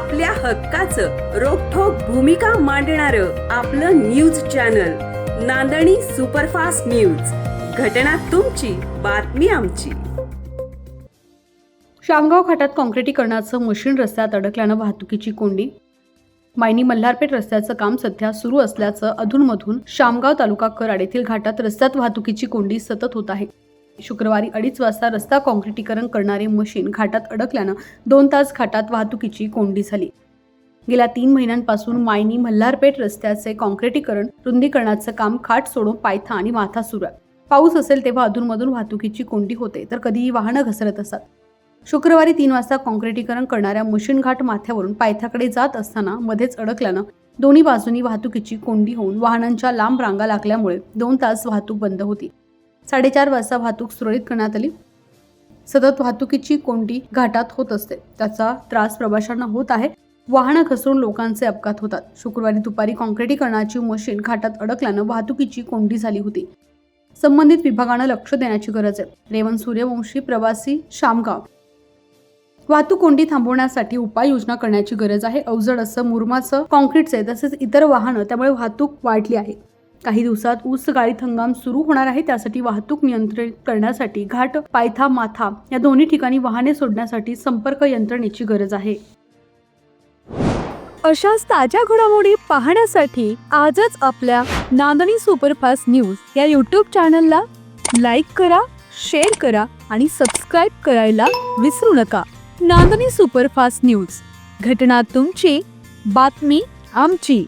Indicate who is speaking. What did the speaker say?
Speaker 1: आपल्या हक्काचं रोखोक भूमिका मांडणार आपलं news channel Nandani superfast news. घटना तुमची बातमी आमची.
Speaker 2: शामगाव घाटात काँक्रिटीकरणाचं मशीन रस्त्यात अडकल्यानं वाहतुकीची कोंडी. मायनी मल्हारपेठ रस्त्याचं काम सध्या सुरू असल्याचं अधूनमधून शामगाव तालुका कराड येथील घाटात रस्त्यात वाहतुकीची कोंडी सतत होत आहे. शुक्रवारी अडीच वाजता रस्ता काँक्रिटीकरण करणारे मशीन घाटात अडकल्यानं दोन तास घाटात वाहतुकीची कोंडी झाली. गेल्या तीन महिन्यांपासून मायनी मल्हारपेठ रस्त्याचे काँक्रिटीकरण रुंदीकरणाचं काम खाट सोडून पायथा आणि माथा सुरू आहे. पाऊस असेल तेव्हा अधूनमधून वाहतुकीची कोंडी होते तर कधीही वाहनं घसरत असतात. शुक्रवारी तीन वाजता काँक्रिटीकरण करणाऱ्या मशीन घाट माथ्यावरून पायथ्याकडे जात असताना मध्येच अडकल्यानं दोन्ही बाजूनी वाहतुकीची कोंडी होऊन वाहनांच्या लांब रांगा लागल्यामुळे दोन तास वाहतूक बंद होती. साडेचार वाजता वाहतूक सुरळीत करण्यात आली. सतत वाहतुकीची कोंडी घाटात होत असते. त्याचा त्रास प्रवाशांना होत आहे. वाहनं घसरून लोकांचे अपघात होतात. शुक्रवारी दुपारी काँक्रिटीकरणाची मशीन घाटात अडकल्यानं वाहतुकीची कोंडी झाली होती. संबंधित विभागानं लक्ष देण्याची गरज आहे. रेवन सूर्यवंशी प्रवासी शामगाव. वाहतूक कोंडी थांबवण्यासाठी उपाययोजना करण्याची गरज आहे. अवजड असं मुरमाचं कॉन्क्रीटचे तसेच इतर वाहनं त्यामुळे वाहतूक वाढली आहे. काही दिवसात ऊस गाळीत हंगाम सुरू होणार आहे. त्यासाठी वाहतूक नियंत्रित करण्यासाठी घाट पायथा माथा या दोन्ही ठिकाणी वाहने सोडण्यासाठी संपर्क यंत्रणेची गरज आहे.
Speaker 3: अशाच ताज्या घडामोडी पाहण्यासाठी आजच आपल्या नांदणी सुपरफास्ट न्यूज या यूट्यूब चॅनलला लाईक करा शेअर करा आणि सबस्क्राईब करायला विसरू नका. नांदणी सुपरफास्ट न्यूज घटना तुमची बातमी आमची.